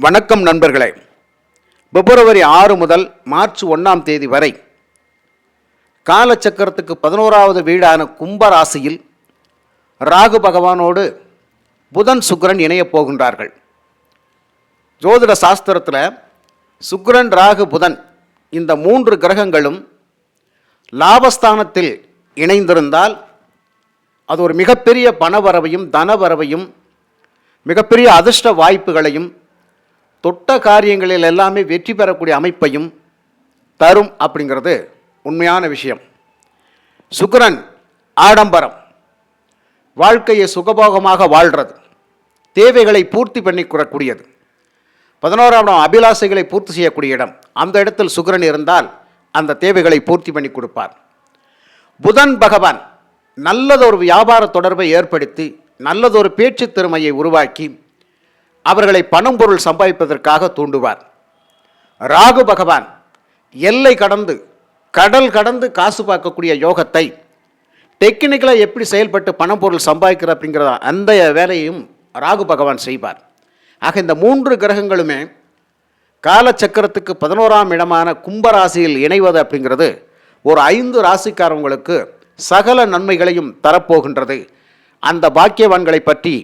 வணக்கம் நண்பர்களே. பிப்ரவரி ஆறு முதல் மார்ச் ஒன்றாம் தேதி வரை காலச்சக்கரத்துக்கு பதினோராவது வீடான கும்பராசியில் ராகு பகவானோடு புதன் சுக்கிரன் இணையப் போகின்றார்கள். ஜோதிட சாஸ்திரத்தில் சுக்ரன் ராகு புதன் இந்த மூன்று கிரகங்களும் லாபஸ்தானத்தில் இணைந்திருந்தால் அது ஒரு மிகப்பெரிய பணவரவையும் தனவரவையும் மிகப்பெரிய அதிர்ஷ்ட வாய்ப்புகளையும் தொட்ட காரியங்களில் எல்லாமே வெற்றி பெறக்கூடிய அமைப்பையும் தரும் அப்படிங்கிறது உண்மையான விஷயம். சுக்கரன் ஆடம்பரம். வாழ்க்கையை சுகபோகமாக வாழ்கிறது தேவைகளை பூர்த்தி பண்ணி கூறக்கூடியது. பதினோராம் இடம் அபிலாசைகளை பூர்த்தி செய்யக்கூடிய இடம். அந்த இடத்தில் சுக்கரன் இருந்தால் அந்த தேவைகளை பூர்த்தி பண்ணி கொடுப்பார். புதன் பகவான் நல்லதொரு வியாபார தொடர்பை ஏற்படுத்தி நல்லதொரு பேச்சு திறமையை உருவாக்கி அவர்களை பணம் பொருள் சம்பாதிப்பதற்காக தூண்டுவார். ராகு பகவான் எல்லை கடந்து கடல் கடந்து காசு பார்க்கக்கூடிய யோகத்தை டெக்னிக்கலாக எப்படி செயல்பட்டு பணம் பொருள் சம்பாதிக்கிற அப்படிங்கிற அந்த வேலையும் ராகு பகவான் செய்வார். ஆக இந்த மூன்று கிரகங்களுமே காலச்சக்கரத்துக்கு பதினோராம் இடமான கும்பராசியில் இணைவது அப்படிங்கிறது ஒரு ஐந்து ராசிக்காரவங்களுக்கு சகல நன்மைகளையும் தரப்போகின்றது. அந்த பாக்கியவான்களை பற்றி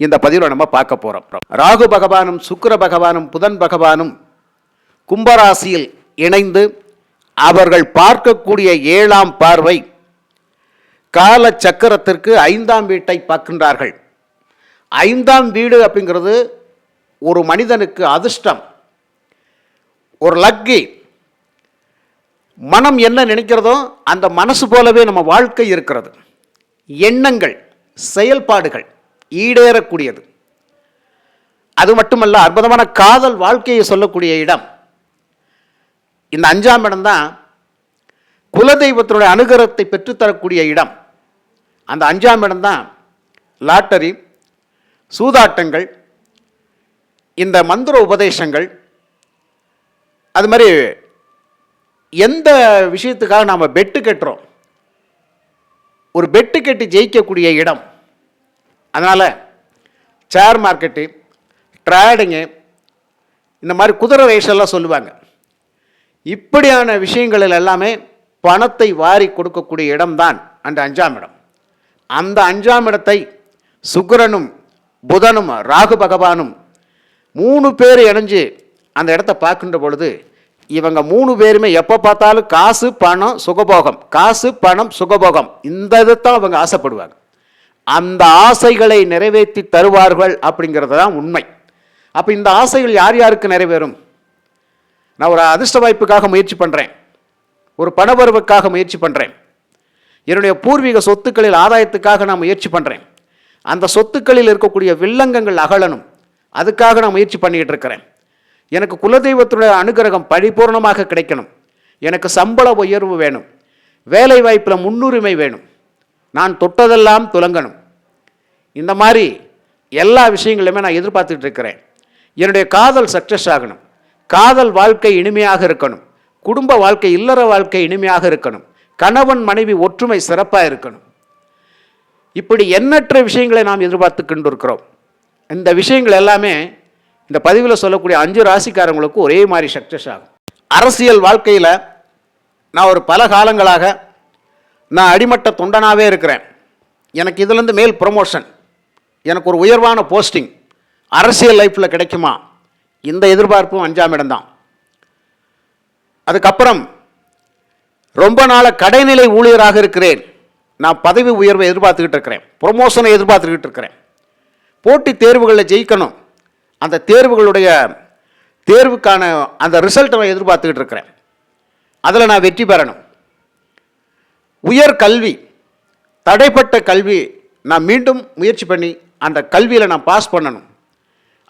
இந்த பதிவில் நம்ம பார்க்க போகிறோம் ராகு பகவானும் சுக்கிர பகவானும் புதன் பகவானும் கும்பராசியில் இணைந்து அவர்கள் பார்க்கக்கூடிய ஏழாம் பார்வை கால சக்கரத்திற்கு ஐந்தாம் வீட்டை பார்க்கின்றார்கள். ஐந்தாம் வீடு அப்படிங்கிறது ஒரு மனிதனுக்கு அதிர்ஷ்டம். ஒரு லக்கி. மனம் என்ன நினைக்கிறதோ அந்த மனசு போலவே நம்ம வாழ்க்கை இருக்கிறது. எண்ணங்கள் செயல்பாடுகள். ஈடேறக்கூடியது. அது மட்டுமல்ல அற்புதமான காதல் வாழ்க்கையை சொல்லக்கூடிய இடம். இந்த அஞ்சாம் இடம் தான் குலதெய்வத்தினுடைய அனுகிரகத்தை பெற்றுத்தரக்கூடிய இடம். அந்த அஞ்சாம் இடம் தான் லாட்டரி சூதாட்டங்கள் இந்த மந்திர உபதேசங்கள். அது மாதிரி எந்த விஷயத்துக்காக நாம் பெட்டு கட்டுறோம்? ஒரு பெட்டு கட்டி ஜெயிக்கக்கூடிய இடம். அதனால் ஷேர் மார்க்கெட்டு ட்ரேடிங்கு இந்த மாதிரி குதிரை ரேஸெல்லாம் சொல்லுவாங்க. இப்படியான விஷயங்களில் எல்லாமே பணத்தை வாரி கொடுக்கக்கூடிய இடம்தான் அந்த அஞ்சாம் இடம். அந்த அஞ்சாம் இடத்தை சுக்கிரனும் புதனும் ராகு பகவானும் மூணு பேர் இணைஞ்சு அந்த இடத்த பார்க்கின்ற பொழுது இவங்க மூணு பேருமே எப்போ பார்த்தாலும் காசு பணம் சுகபோகம். காசு பணம் சுகபோகம். இந்த இதைத்தான் அவங்க ஆசைப்படுவாங்க. அந்த ஆசைகளை நிறைவேற்றி தருவார்கள் அப்படிங்கிறது தான் உண்மை. அப்போ இந்த ஆசைகள் யார் யாருக்கு நிறைவேறும்? நான் ஒரு அதிர்ஷ்ட வாய்ப்புக்காக முயற்சி பண்ணுறேன் ஒரு பணவரவுக்காக முயற்சி பண்ணுறேன் என்னுடைய பூர்வீக சொத்துக்களில் ஆதாயத்துக்காக நான் முயற்சி பண்ணுறேன் அந்த சொத்துக்களில் இருக்கக்கூடிய வில்லங்கங்கள் அகலனும் அதுக்காக நான் முயற்சி பண்ணிக்கிட்டு இருக்கிறேன். எனக்கு குலதெய்வத்துடைய அனுகிரகம் பரிபூர்ணமாக கிடைக்கணும். எனக்கு சம்பள உயர்வு வேணும். வேலை வாய்ப்பில் முன்னுரிமை வேணும். நான் தொட்டதெல்லாம் துலங்கணும். இந்த மாதிரி எல்லா விஷயங்களையுமே நான் எதிர்பார்த்துட்டு இருக்கிறேன். என்னுடைய காதல் சக்ஸஸ் ஆகணும். காதல் வாழ்க்கை இனிமையாக இருக்கணும். குடும்ப வாழ்க்கை இல்லற வாழ்க்கை இனிமையாக இருக்கணும். கணவன் மனைவி ஒற்றுமை சிறப்பாக இருக்கணும். இப்படி எண்ணற்ற விஷயங்களை நாம் எதிர்பார்த்து கொண்டு இருக்கிறோம். இந்த விஷயங்கள் எல்லாமே இந்த பதிவில் சொல்லக்கூடிய அஞ்சு ராசிக்காரங்களுக்கு ஒரே மாதிரி சக்ஸஸ் ஆகும். அரசியல் வாழ்க்கையில் நான் ஒரு பல காலங்களாக நான் அடிமட்ட தொண்டனாகவே இருக்கிறேன். எனக்கு இதுலேருந்து மேல் ப்ரொமோஷன் எனக்கு ஒரு உயர்வான போஸ்டிங் அரசியல் லைஃப்பில் கிடைக்குமா? இந்த எதிர்பார்ப்பும் அஞ்சாம் இடம்தான். அதுக்கப்புறம் ரொம்ப நாளாக கடைநிலை ஊழியராக இருக்கிறேன். நான் பதவி உயர்வை எதிர்பார்த்துக்கிட்டு இருக்கிறேன். ப்ரொமோஷனை எதிர்பார்த்துக்கிட்டு இருக்கிறேன். போட்டி தேர்வுகளில் ஜெயிக்கணும். அந்த தேர்வுகளுடைய தேர்வுக்கான அந்த ரிசல்ட்டை நான் எதிர்பார்த்துக்கிட்டு இருக்கிறேன். அதில் நான் வெற்றி பெறணும். உயர் கல்வி தடைப்பட்ட கல்வி நான் மீண்டும் முயற்சி பண்ணி அந்த கல்வியில் நான் பாஸ் பண்ணணும்.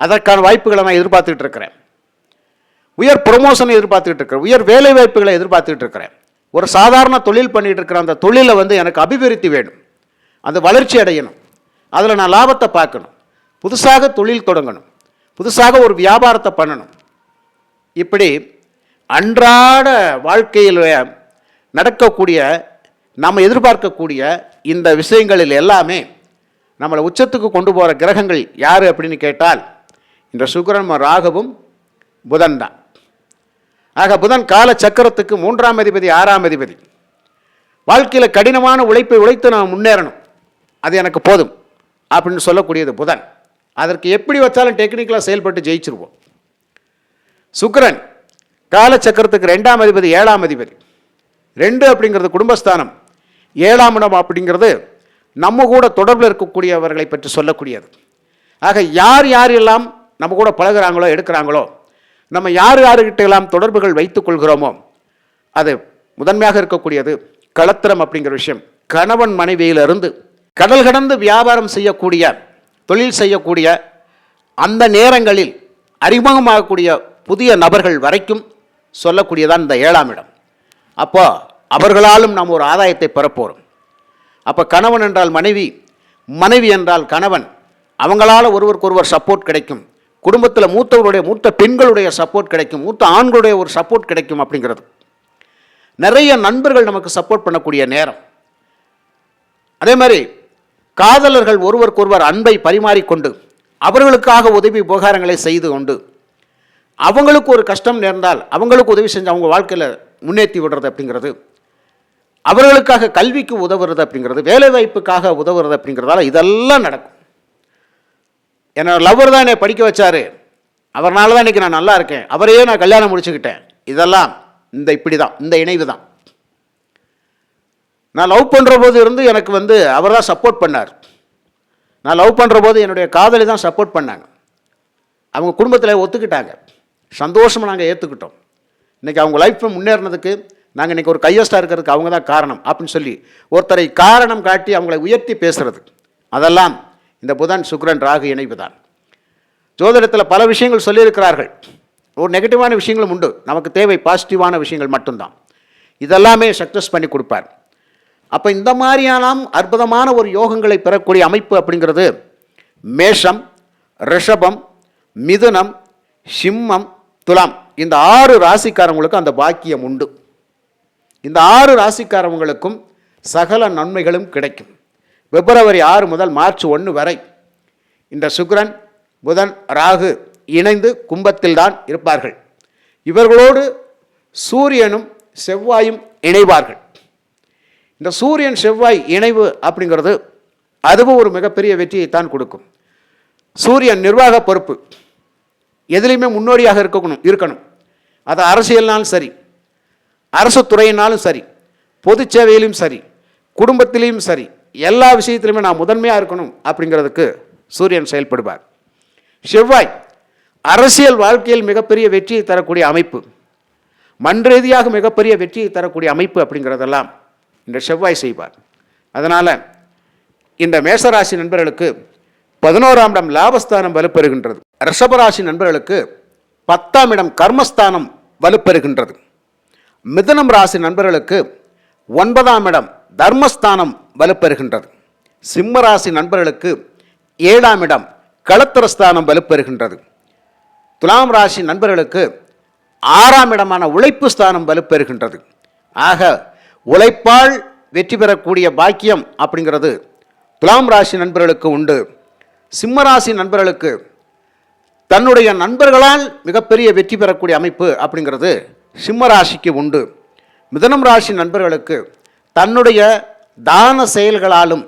அதற்கான வாய்ப்புகளை நான் எதிர்பார்த்துக்கிட்டு இருக்கிறேன். உயர் ப்ரொமோஷனை எதிர்பார்த்துக்கிட்டு இருக்கிறேன். உயர் வேலை வாய்ப்புகளை எதிர்பார்த்துக்கிட்டு இருக்கிறேன். ஒரு சாதாரண தொழில் பண்ணிகிட்டு இருக்கிற அந்த தொழிலை வந்து எனக்கு அபிவிருத்தி வேணும் அது வளர்ச்சி அடையணும். அதில் நான் லாபத்தை பார்க்கணும். புதுசாக தொழில் தொடங்கணும். புதுசாக ஒரு வியாபாரத்தை பண்ணணும். இப்படி அன்றாட வாழ்க்கையில் நடக்கக்கூடிய நாம் எதிர்பார்க்கக்கூடிய இந்த விஷயங்களில் எல்லாமே நம்மளை உச்சத்துக்கு கொண்டு போகிற கிரகங்கள் யார் அப்படின்னு கேட்டால் இந்த சுக்கிரன் ராகவும் புதன் தான். ஆக புதன் கால சக்கரத்துக்கு மூன்றாம் அதிபதி ஆறாம் அதிபதி. வாழ்க்கையில் கடினமான உழைப்பை உழைத்து நான் முன்னேறணும். அது எனக்கு போதும் அப்படின்னு சொல்லக்கூடியது புதன். அதற்கு எப்படி வச்சாலும் டெக்னிக்கலாக செயல்பட்டு ஜெயிச்சிருவோம். சுக்கரன் காலச்சக்கரத்துக்கு ரெண்டாம் அதிபதி ஏழாம் அதிபதி. ரெண்டு அப்படிங்கிறது குடும்பஸ்தானம். ஏழாம் இடம் அப்படிங்கிறது நம்ம கூட தொடர்பில் இருக்கக்கூடியவர்களை பற்றி சொல்லக்கூடியது. ஆக யார் யார் எல்லாம் நம்ம கூட பழகுறாங்களோ எடுக்கிறாங்களோ நம்ம யார் யாருக்கிட்ட எல்லாம் தொடர்புகள் வைத்துக் கொள்கிறோமோ அது முதன்மையாக இருக்கக்கூடியது களத்திரம் அப்படிங்கிற விஷயம். கணவன் மனைவியிலிருந்து கடல் கடந்து வியாபாரம் செய்யக்கூடிய தொழில் செய்யக்கூடிய அந்த நேரங்களில் அறிமுகமாகக்கூடிய புதிய நபர்கள் வரைக்கும் சொல்லக்கூடியதான் இந்த ஏழாம் இடம். அப்போது அவர்களாலும் நாம் ஒரு ஆதாயத்தை பெறப்போகிறோம் அப்போ கணவன் என்றால் மனைவி மனைவி என்றால் கணவன். அவங்களால ஒருவருக்கொருவர் சப்போர்ட் கிடைக்கும். குடும்பத்தில் மூத்தவருடைய மூத்த பெண்களுடைய சப்போர்ட் கிடைக்கும். மூத்த ஆண்களுடைய ஒரு சப்போர்ட் கிடைக்கும் அப்படிங்கிறது. நிறைய நண்பர்கள் நமக்கு சப்போர்ட் பண்ணக்கூடிய நேரம். அதே மாதிரி காதலர்கள் ஒருவருக்கொருவர் அன்பை பரிமாறிக்கொண்டு அவர்களுக்காக உதவி உபகாரங்களை செய்து கொண்டு அவங்களுக்கு ஒரு கஷ்டம் நேர்ந்தால் அவங்களுக்கு உதவி செஞ்சு அவங்க வாழ்க்கையில் முன்னேற்றி விடுறது அப்படிங்கிறது. அவர்களுக்காக கல்விக்கு உதவுறது அப்படிங்கிறது வேலைவாய்ப்புக்காக உதவுறது அப்படிங்கிறதால இதெல்லாம் நடக்கும். என்னோட லவ்வர் தான் என்னை படிக்க வச்சார். அவர்னால தான் இன்றைக்கி நான் நல்லா இருக்கேன். அவரையே நான் கல்யாணம் முடிச்சுக்கிட்டேன். இதெல்லாம் இந்த இப்படி தான் இந்த இணைவு தான் நான் லவ் பண்ணுற போது இருந்து எனக்கு வந்து அவர் தான் சப்போர்ட் பண்ணார். நான் லவ் பண்ணுற போது என்னுடைய காதலி தான் சப்போர்ட் பண்ணாங்க. அவங்க குடும்பத்தில் ஒத்துக்கிட்டாங்க. சந்தோஷமாக நாங்கள் ஏற்றுக்கிட்டோம் இன்றைக்கி அவங்க லைஃப்பை முன்னேறினதுக்கு நாங்கள் இன்றைக்கி ஒரு கையஸ்டாக இருக்கிறதுக்கு அவங்க தான் காரணம் அப்படின்னு சொல்லி ஒருத்தரை காரணம் காட்டி அவங்களை உயர்த்தி பேசுகிறது அதெல்லாம் இந்த புதன் சுக்ரன் ராகு இணைப்பு தான் ஜோதிடத்தில் பல விஷயங்கள் சொல்லியிருக்கிறார்கள். ஒரு நெகட்டிவான விஷயங்களும் உண்டு. நமக்கு தேவை பாசிட்டிவான விஷயங்கள் மட்டும்தான். இதெல்லாமே சக்ஸஸ் பண்ணி கொடுப்பார். அப்போ இந்த மாதிரியான அற்புதமான ஒரு யோகங்களை பெறக்கூடிய அமைப்பு அப்படிங்கிறது மேஷம் ரிஷபம் மிதுனம் சிம்மம் துலாம். இந்த ஆறு ராசிக்காரங்களுக்கு அந்த பாக்கியம் உண்டு. இந்த ஆறு ராசிக்காரவங்களுக்கும் சகல நன்மைகளும் கிடைக்கும். பிப்ரவரி ஆறு முதல் மார்ச் ஒன்று வரை இந்த சுக்கிரன் புதன் ராகு இணைந்து கும்பத்தில்தான் இருப்பார்கள். இவர்களோடு சூரியனும் செவ்வாயும் இணைவார்கள். இந்த சூரியன் செவ்வாய் இணைவு அப்படிங்கிறது அதுவும் ஒரு மிகப்பெரிய வெற்றியை தான் கொடுக்கும். சூரியன் நிர்வாக பொறுப்பு. எதுலேயுமே முன்னோடியாக இருக்கணும் இருக்கணும். அது அரசியல்னாலும் சரி அரசு துறையினாலும் சரி பொது சேவையிலும் சரி குடும்பத்திலையும் சரி எல்லா விஷயத்திலுமே நான் முதன்மையாக இருக்கணும் அப்படிங்கிறதுக்கு சூரியன் செயல்படுவார். செவ்வாய் அரசியல் வாழ்க்கையில் மிகப்பெரிய வெற்றியை தரக்கூடிய அமைப்பு. மண் ரீதியாக மிகப்பெரிய வெற்றியை தரக்கூடிய அமைப்பு அப்படிங்கிறதெல்லாம் இந்த செவ்வாய் செய்வார். அதனால் இந்த மேசராசி நண்பர்களுக்கு பதினோராம் இடம் லாபஸ்தானம் வலுப்பெறுகின்றது. ரிஷபராசி நண்பர்களுக்கு பத்தாம் இடம் கர்மஸ்தானம் வலுப்பெறுகின்றது. மிதனம் ராசி நண்பர்களுக்கு ஒன்பதாம் இடம் தர்மஸ்தானம் வலுப்பெறுகின்றது. சிம்ம ராசி நண்பர்களுக்கு ஏழாம் இடம் களத்திரஸ்தானம் வலுப்பெறுகின்றது. துலாம் ராசி நண்பர்களுக்கு ஆறாம் இடமான உழைப்பு ஸ்தானம் வலுப்பெறுகின்றது. ஆக உழைப்பால் வெற்றி பெறக்கூடிய பாக்கியம் அப்படிங்கிறது துலாம் ராசி நண்பர்களுக்கு உண்டு. சிம்ம ராசி நண்பர்களுக்கு தன்னுடைய நண்பர்களால் மிகப்பெரிய வெற்றி பெறக்கூடிய அமைப்பு அப்படிங்கிறது சிம்ம ராசிக்கு உண்டு. மிதனம் ராசி நண்பர்களுக்கு தன்னுடைய தான செயல்களாலும்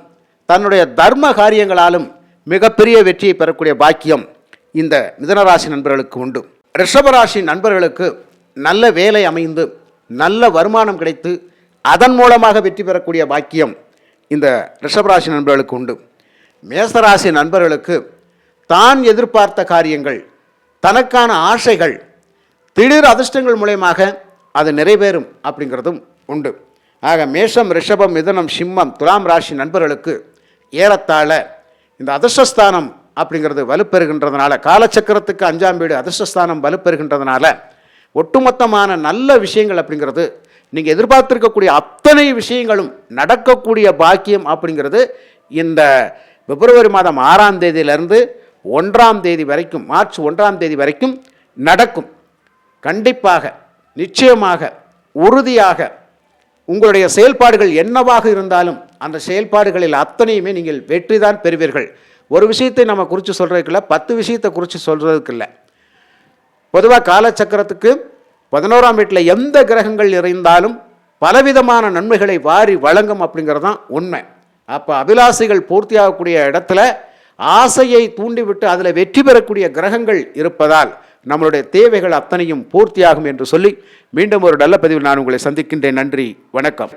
தன்னுடைய தர்ம காரியங்களாலும் மிகப்பெரிய வெற்றியை பெறக்கூடிய பாக்கியம் இந்த மிதனராசி நண்பர்களுக்கு உண்டு. ரிஷபராசி நண்பர்களுக்கு நல்ல வேலை அமைந்து நல்ல வருமானம் கிடைத்து அதன் மூலமாக வெற்றி பெறக்கூடிய பாக்கியம் இந்த ரிஷபராசி நண்பர்களுக்கு உண்டு. மேசராசி நண்பர்களுக்கு தான் எதிர்பார்த்த காரியங்கள் தனக்கான ஆசைகள் திடீர் அதிர்ஷ்டங்கள் மூலயமாக அது நிறைவேறும் அப்படிங்கிறதும் உண்டு. ஆக மேஷம் ரிஷபம் மிதனம் சிம்மம் துலாம் ராசி நண்பர்களுக்கு ஏறத்தாழ இந்த அதிர்ஷ்டஸ்தானம் அப்படிங்கிறது வலுப்பெறுகின்றதுனால காலச்சக்கரத்துக்கு அஞ்சாம் வீடு அதிர்ஷ்டஸ்தானம் வலுப்பெறுகின்றதுனால ஒட்டுமொத்தமான நல்ல விஷயங்கள் அப்படிங்கிறது நீங்கள் எதிர்பார்த்துருக்கக்கூடிய அத்தனை விஷயங்களும் நடக்கக்கூடிய பாக்கியம் அப்படிங்கிறது இந்த பிப்ரவரி மாதம் ஆறாம் தேதியிலிருந்து ஒன்றாம் தேதி வரைக்கும் மார்ச் ஒன்றாம் தேதி வரைக்கும் நடக்கும். கண்டிப்பாக நிச்சயமாக உறுதியாக உங்களுடைய செயல்பாடுகள் என்னவாக இருந்தாலும் அந்த செயல்பாடுகளில் அத்தனையுமே நீங்கள் வெற்றி தான் பெறுவீர்கள். ஒரு விஷயத்தை நம்ம குறித்து சொல்கிறதுக்கு இல்லை பத்து விஷயத்தை குறித்து சொல்கிறதுக்கு இல்லை பொதுவாக காலச்சக்கரத்துக்கு பதினோராம் வீட்டில் எந்த கிரகங்கள் இருந்தாலும் பலவிதமான நன்மைகளை வாரி வழங்கும் அப்படிங்கிறது தான் உண்மை. அப்போ அபிலாசைகள் பூர்த்தியாகக்கூடிய இடத்துல ஆசையை தூண்டிவிட்டு அதில் வெற்றி பெறக்கூடிய கிரகங்கள் இருப்பதால் நம்மளுடைய தேவைகள் அத்தனையும் பூர்த்தியாகும் என்று சொல்லி மீண்டும் ஒரு நல்ல பதிவில் நான் உங்களை சந்திக்கின்றேன். நன்றி. வணக்கம்.